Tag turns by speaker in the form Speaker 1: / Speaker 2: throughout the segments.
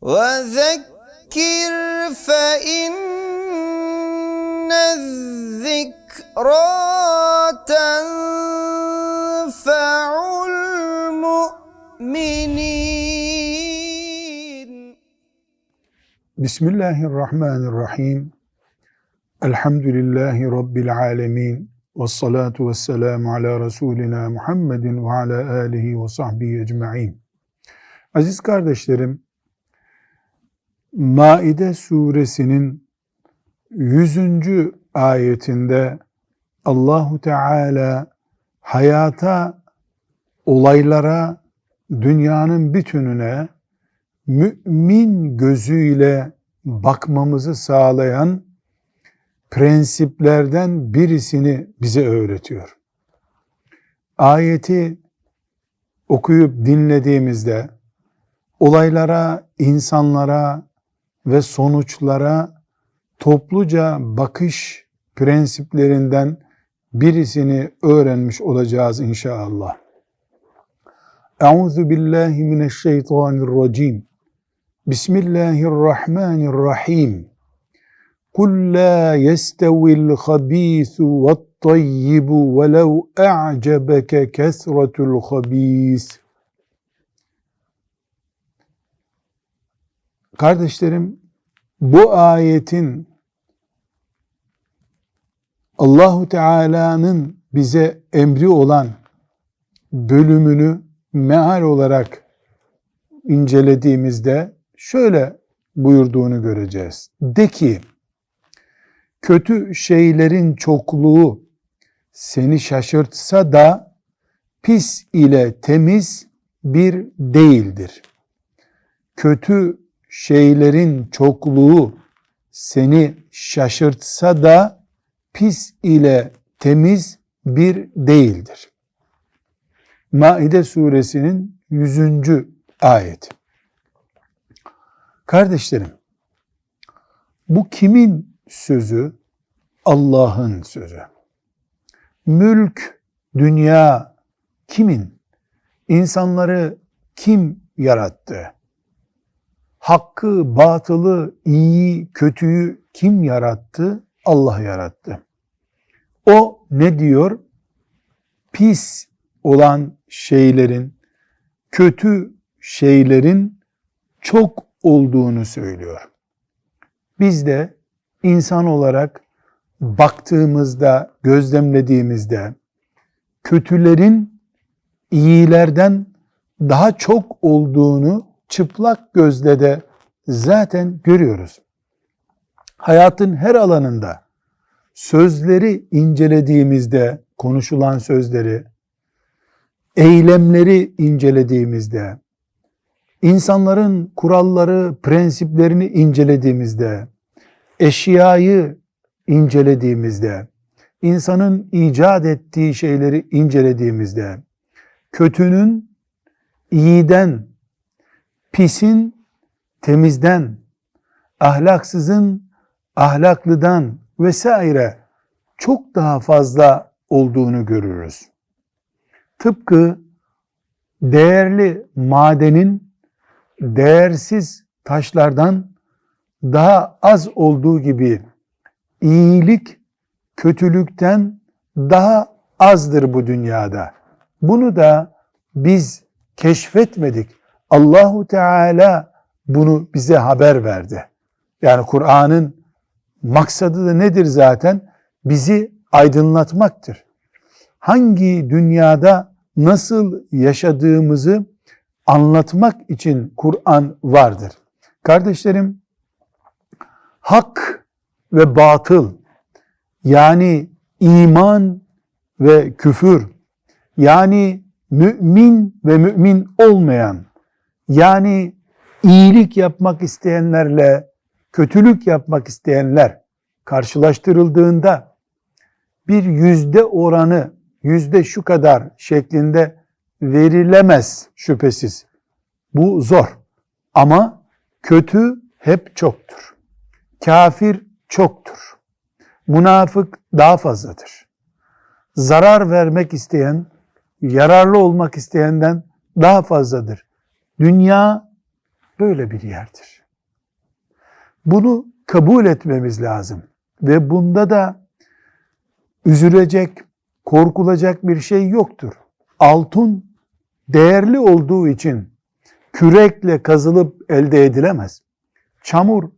Speaker 1: وذكر فإن الذكرى تنفع المؤمنين
Speaker 2: Bismillahirrahmanirrahim. Elhamdülillahi Rabbil alemin. Ve salatu ve selamu ala Resulina Muhammedin ve ala alihi ve sahbihi ecma'in. Aziz kardeşlerim, Maide suresinin 100. ayetinde Allahu Teala hayata, olaylara, dünyanın bütününe mümin gözüyle bakmamızı sağlayan prensiplerden birisini bize öğretiyor. Ayeti okuyup dinlediğimizde olaylara, insanlara ve sonuçlara topluca bakış prensiplerinden birisini öğrenmiş olacağız inşallah. Euzu billahi mineşşeytanirracim. Bismillahirrahmanirrahim. Kul la yestevil habisu ve't-tayyibu velau a'cebeke kesretul habis. Kardeşlerim bu ayetin Allahu Teala'nın bize emri olan bölümünü meal olarak incelediğimizde şöyle buyurduğunu göreceğiz. De ki kötü şeylerin çokluğu seni şaşırtsa da pis ile temiz bir değildir. Kötü şeylerin çokluğu seni şaşırtsa da pis ile temiz bir değildir. Maide suresinin 100. ayet. Kardeşlerim, bu kimin sözü? Allah'ın sözü. Mülk, dünya kimin? İnsanları kim yarattı? Hakkı, batılı, iyi, kötüyü kim yarattı? Allah yarattı. O ne diyor? Pis olan şeylerin, kötü şeylerin çok olduğunu söylüyor. Biz de insan olarak baktığımızda, gözlemlediğimizde kötülerin iyilerden daha çok olduğunu çıplak gözle de zaten görüyoruz. Hayatın her alanında sözleri incelediğimizde, konuşulan sözleri, eylemleri incelediğimizde, insanların kuralları, prensiplerini incelediğimizde, eşyayı incelediğimizde, insanın icat ettiği şeyleri incelediğimizde, kötünün iyiden, pisin temizden, ahlaksızın ahlaklıdan vesaire çok daha fazla olduğunu görürüz. Tıpkı değerli madenin değersiz taşlardan daha az olduğu gibi iyilik kötülükten daha azdır bu dünyada. Bunu da biz keşfetmedik. Allahu Teala bunu bize haber verdi. Yani Kur'an'ın maksadı da nedir zaten? Bizi aydınlatmaktır. Hangi dünyada nasıl yaşadığımızı anlatmak için Kur'an vardır. Kardeşlerim, hak ve batıl yani iman ve küfür yani mümin ve mümin olmayan yani iyilik yapmak isteyenlerle kötülük yapmak isteyenler karşılaştırıldığında bir yüzde oranı yüzde şu kadar şeklinde verilemez şüphesiz. Bu zor. Ama kötü hep çoktur. Kafir çoktur. Münafık daha fazladır. Zarar vermek isteyen, yararlı olmak isteyenden daha fazladır. Dünya böyle bir yerdir. Bunu kabul etmemiz lazım ve bunda da üzülecek, korkulacak bir şey yoktur. Altın değerli olduğu için kürekle kazılıp elde edilemez. Çamur,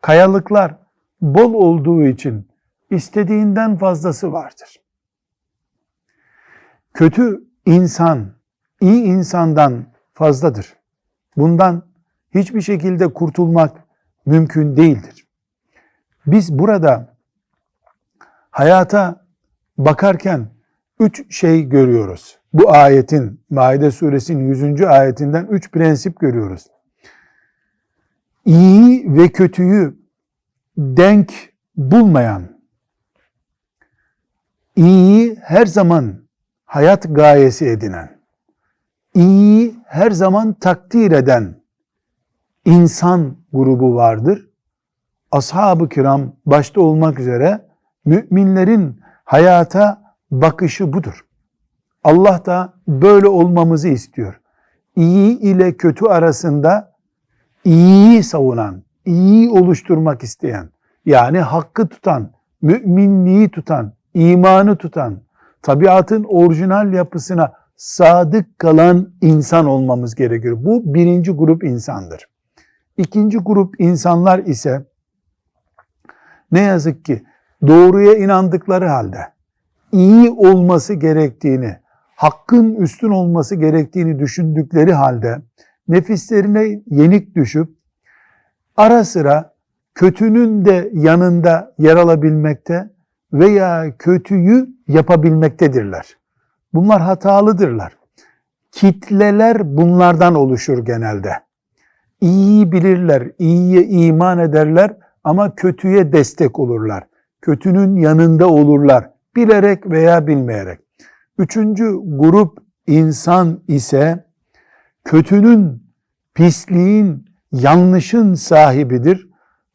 Speaker 2: kayalıklar bol olduğu için istediğinden fazlası vardır. Kötü insan iyi insandan fazladır. Bundan hiçbir şekilde kurtulmak mümkün değildir. Biz burada hayata bakarken üç şey görüyoruz. Bu ayetin, Maide suresinin 100. ayetinden üç prensip görüyoruz. İyi ve kötüyü denk bulmayan, iyiyi her zaman hayat gayesi edinen, iyiyi her zaman takdir eden insan grubu vardır. Ashab-ı kiram başta olmak üzere müminlerin hayata bakışı budur. Allah da böyle olmamızı istiyor. İyi ile kötü arasında iyiyi savunan, iyi oluşturmak isteyen, yani hakkı tutan, müminliği tutan, imanı tutan, tabiatın orijinal yapısına sadık kalan insan olmamız gerekiyor. Bu birinci grup insandır. İkinci grup insanlar ise ne yazık ki doğruya inandıkları halde iyi olması gerektiğini, hakkın üstün olması gerektiğini düşündükleri halde nefislerine yenik düşüp ara sıra kötünün de yanında yer alabilmekte veya kötüyü yapabilmektedirler. Bunlar hatalıdırlar. Kitleler bunlardan oluşur genelde. İyiyi bilirler, iyiye iman ederler ama kötüye destek olurlar. Kötünün yanında olurlar. Bilerek veya bilmeyerek. Üçüncü grup insan ise kötünün, pisliğin, yanlışın sahibidir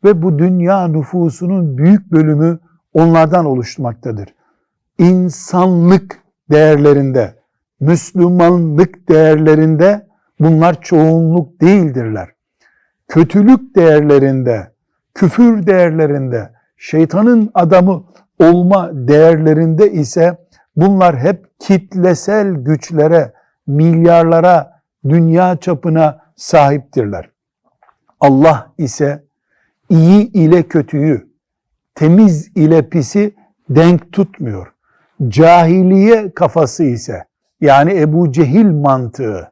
Speaker 2: ve bu dünya nüfusunun büyük bölümü onlardan oluşmaktadır. İnsanlık değerlerinde, Müslümanlık değerlerinde bunlar çoğunluk değildirler. Kötülük değerlerinde, küfür değerlerinde, şeytanın adamı olma değerlerinde ise bunlar hep kitlesel güçlere, milyarlara, dünya çapına sahiptirler. Allah ise iyi ile kötüyü, temiz ile pisi denk tutmuyor. Cahiliye kafası ise yani Ebu Cehil mantığı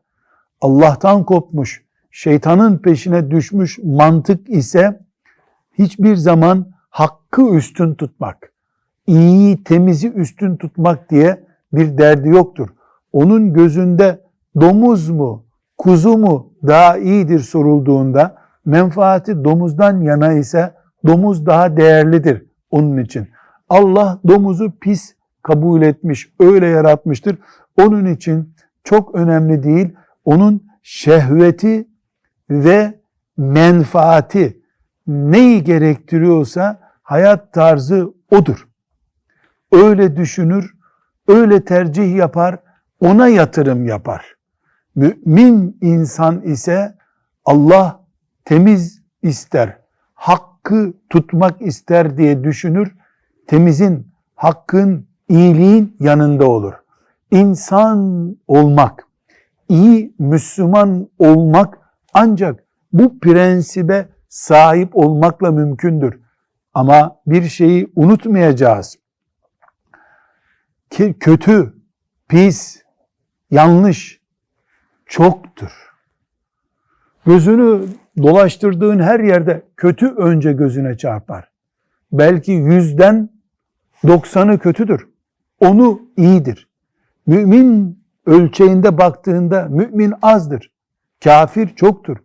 Speaker 2: Allah'tan kopmuş, şeytanın peşine düşmüş mantık ise hiçbir zaman hakkı üstün tutmak, iyiyi, temizi üstün tutmak diye bir derdi yoktur. Onun gözünde domuz mu, kuzu mu daha iyidir sorulduğunda menfaati domuzdan yana ise domuz daha değerlidir onun için. Allah domuzu pis kabul etmiş, öyle yaratmıştır. Onun için çok önemli değil. Onun şehveti ve menfaati neyi gerektiriyorsa hayat tarzı odur. Öyle düşünür, öyle tercih yapar, ona yatırım yapar. Mümin insan ise Allah temiz ister, hakkı tutmak ister diye düşünür, temizin, hakkın, iyiliğin yanında olur. İnsan olmak, iyi Müslüman olmak ancak bu prensibe sahip olmakla mümkündür. Ama bir şeyi unutmayacağız. Ki kötü, pis, yanlış çoktur. Gözünü dolaştırdığın her yerde kötü önce gözüne çarpar. Belki yüzden doksanı kötüdür. Onu iyidir. Mümin ölçeğinde baktığında mümin azdır. Kafir çoktur.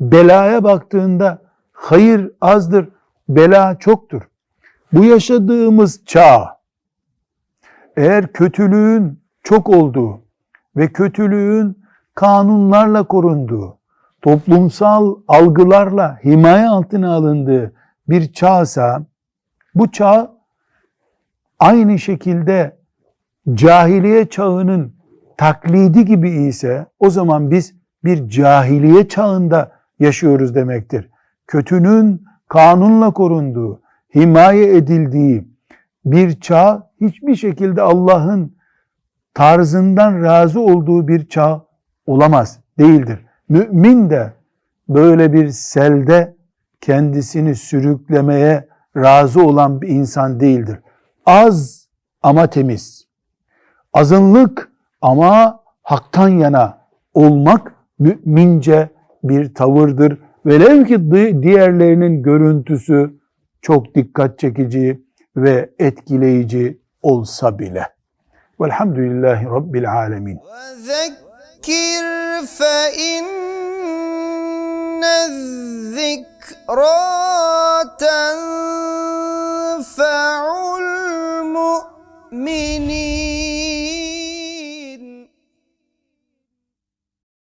Speaker 2: Belaya baktığında hayır azdır, bela çoktur. Bu yaşadığımız çağ eğer kötülüğün çok olduğu ve kötülüğün kanunlarla korunduğu, toplumsal algılarla himaye altına alındığı bir çağsa bu çağ aynı şekilde cahiliye çağının taklidi gibi ise o zaman biz bir cahiliye çağında yaşıyoruz demektir. Kötünün kanunla korunduğu, himaye edildiği bir çağ hiçbir şekilde Allah'ın tarzından razı olduğu bir çağ olamaz, değildir. Mümin de böyle bir selde kendisini sürüklemeye razı olan bir insan değildir. Az ama temiz azınlık ama haktan yana olmak mümince bir tavırdır. Velev ki diğerlerinin görüntüsü çok dikkat çekici ve etkileyici olsa bile. Velhamdülillahi Rabbil Alemin.
Speaker 1: Zekir fe inne zikrâ tenfe'ul mu'min. Mini.